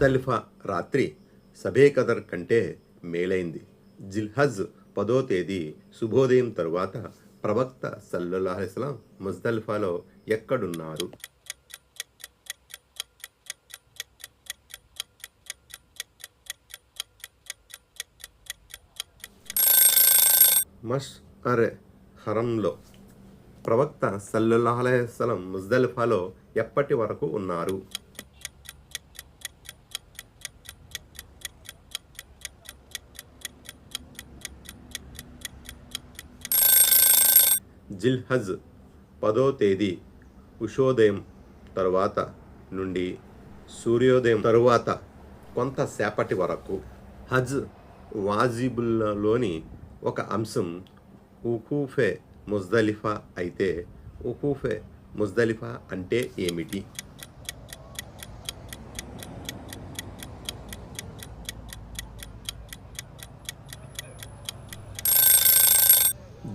ముస్తలిఫా రాత్రి సబేకదర్ కంటే మేలైంది. జిల్హజ్ పదో తేదీ శుభోదయం తరువాత ప్రవక్త సల్లుల్లాహస్లాం ముజ్దలిఫాలో ఎక్కడున్నారు? మష్ అరే హరంలో ప్రవక్త సల్లుల్లాహలేస్లం ముజ్దలిఫాలో ఎప్పటి వరకు ఉన్నారు? జిల్హజ్ పదో తేదీ ఉషోదయం తరువాత నుండి సూర్యోదయం తరువాత కొంతసేపటి వరకు హజ్ వాజిబుల్లోని ఒక అంశం ఉకూఫే ముజ్దలిఫా అయితే ఉకూఫే ముజ్దలిఫా అంటే ఏమిటి?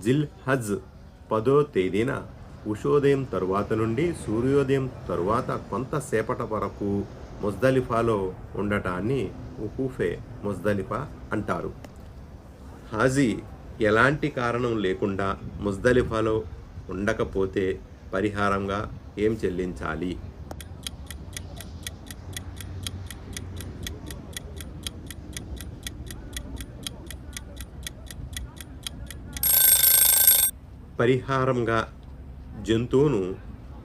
జిల్ హజ్ పదో తేదీన ఉషోదయం తరువాత నుండి సూర్యోదయం తరువాత కొంతసేపటి వరకు ముజ్దలిఫాలో ఉండటాన్ని ఉకూఫే ముజ్దలిఫా అంటారు. హాజీ ఎలాంటి కారణం లేకుండా ముజ్దలిఫాలో ఉండకపోతే పరిహారంగా ఏం చెల్లించాలి? పరిహారంగా జంతువును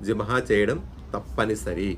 జిమహా చేయడం తప్పనిసరి.